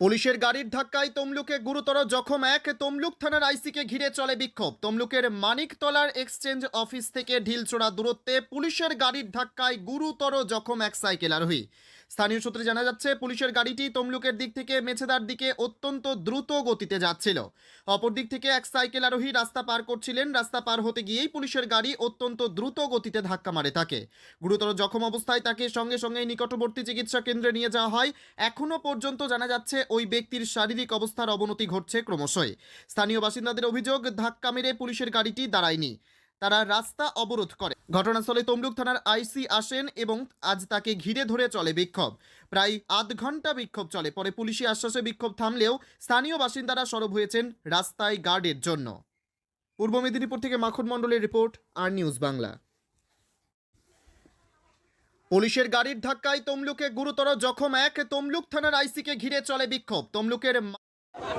পুলিশের গাড়ির ধাক্কায় তমলুকে গুরুতর জখম এক। তমলুক থানার আইসিকে ঘিরে চলে বিক্ষোভ। তমলুকের মানিকতলার এক্সচেঞ্জ অফিস থেকে ঢিলচোড়া দূরত্বে পুলিশের গাড়ির ধাক্কায় গুরুতর জখম এক সাইকেল আরোহী। স্থানীয় সূত্রে জানা যাচ্ছে, পুলিশের গাড়িটি তমলুকের দিক থেকে মেছেদার দিকে অত্যন্ত দ্রুত গতিতে যাচ্ছিল। অপর দিক থেকে এক সাইকেল আরোহী রাস্তা পার করছিলেন। রাস্তা পার হতে গিয়েই পুলিশের গাড়ি অত্যন্ত দ্রুত গতিতে ধাক্কা মারে তাকে। গুরুতর জখম অবস্থায় তাকে সঙ্গে সঙ্গে নিকটবর্তী চিকিৎসা কেন্দ্রে নিয়ে যাওয়া হয়। এখনও পর্যন্ত জানা যাচ্ছে, ওই ব্যক্তির শারীরিক অবস্থার অবনতি ঘটছে ক্রমশই। স্থানীয় বাসিন্দাদের অভিযোগ, ধাক্কা মেরে পুলিশের গাড়িটি দাঁড়ায়নি। তারা রাস্তা অবরোধ করে। ঘটনাস্থলে তমলুক থানার আইসি আসেন এবং আজ তাকে ঘিরে ধরে চলে বিক্ষোভ। প্রায় আধ ঘণ্টা বিক্ষোভ চলে, পরে পুলিশি আশ্বাসে বিক্ষোভ থামলেও স্থানীয় বাসিন্দারা সরব হয়েছেন রাস্তায় গার্ডের জন্য। পূর্ব মেদিনীপুর থেকে মাখন মণ্ডলের রিপোর্ট, আর নিউজ বাংলা। পুলিশের গাড়ির ধাক্কায় তমলুকে গুরুতর জখম এক, তমলুক থানার আইসিকে ঘিরে চলে বিক্ষোভ। তমলুকের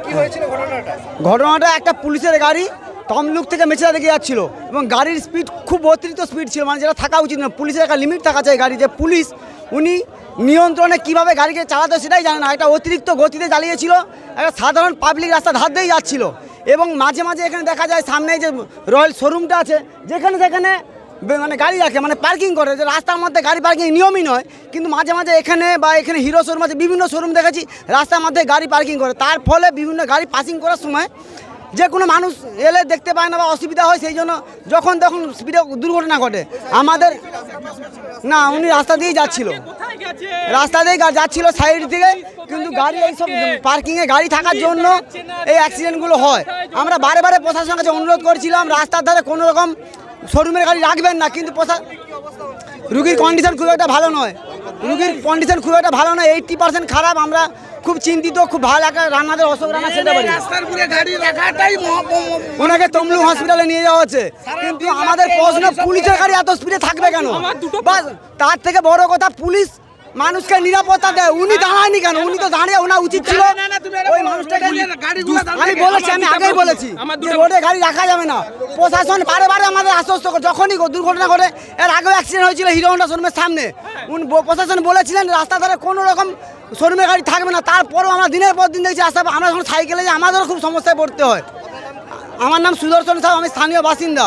কি হয়েছিল ঘটনাটা? ঘটনাটা একটা পুলিশের গাড়ি তমলুক থেকে মেছেদা দিকে যাচ্ছিল এবং গাড়ির স্পিড খুব অতিরিক্ত স্পিড ছিল। মানে যেটা থাকা উচিত না পুলিশের একটা লিমিট থাকা চাই গাড়িতে। পুলিশ, উনি নিয়ন্ত্রণে কীভাবে গাড়িকে চালাতে সেটাই জানে না। একটা অতিরিক্ত গতিতে চালিয়েছিল, একটা সাধারণ পাবলিক রাস্তা ধার দিয়েই যাচ্ছিল। এবং মাঝে মাঝে এখানে দেখা যায় সামনে যে রয়্যাল শোরুমটা আছে, যেখানে সেখানে মানে গাড়ি রাখে মানে পার্কিং করে। যে রাস্তার মধ্যে গাড়ি পার্কিং নিয়মই নয়, কিন্তু মাঝে মাঝে এখানে বা এখানে হিরো শোরুম আছে, বিভিন্ন শোরুম দেখেছি রাস্তার মধ্যে গাড়ি পার্কিং করে। তার ফলে বিভিন্ন গাড়ি পাসিং করার সময় যে কোনো মানুষ এলে দেখতে পায় না বা অসুবিধা হয় সেই জন্য যখন তখন স্পিডে দুর্ঘটনা ঘটে। আমাদের না, উনি রাস্তা দিয়েই যাচ্ছিল। রাস্তা দিয়ে যাচ্ছিল সাইড থেকে কিন্তু গাড়ি এইসব পার্কিংয়ে গাড়ি থাকার জন্য এই অ্যাক্সিডেন্টগুলো হয়। আমরা বারে বারে প্রশাসনের কাছে অনুরোধ করছিলাম, রাস্তার ধারে কোনো রকম শোরুমের গাড়ি রাখবেন না, কিন্তু প্রশা রুগীর কন্ডিশন খুব একটা ভালো নয়। রুগীর কন্ডিশন খুব একটা ভালো নয় এইটটি পার্সেন্ট খারাপ, আমরা খুব চিন্তিত খুব ভালো একটা রান্নাদের অশোক রান্না সেটা উপরে গাড়ি রাখাটাই ওনাকে তমলুক হসপিটালে নিয়ে যাওয়া হচ্ছে। কিন্তু আমাদের প্রশ্ন পুলিশের গাড়ি এত স্পিডে থাকবে কেন? বাস তার থেকে বড় কথা পুলিশ মানুষকে নিরাপত্তা দেয়। উনি দাঁড়ায়নি কেন? উনি তো দাঁড়িয়ে ওনা উচিত ছিল। ওই মানুষটাকে আমি। বলেছি আমি আগেই বলেছি রোডে গাড়ি রাখা যাবে না। প্রশাসন বারে বারে আমাদের আশ্বস্ত করে যখনই দুর্ঘটনা ঘটে এর আগেও অ্যাক্সিডেন্ট হয়েছিল হিরো হন্ডা শোরুমের সামনে। উনি প্রশাসন বলেছিলেন রাস্তা ধারে কোনো রকম শোরুমের গাড়ি থাকবে না, তারপরেও আমরা দিনের পর দিন দেখছি আসতে আমরা যখন সাইকেলে যাই, আমাদেরও খুব সমস্যায় পড়তে হয়। আমার নাম সুদর্শন সাহেব আমি স্থানীয় বাসিন্দা।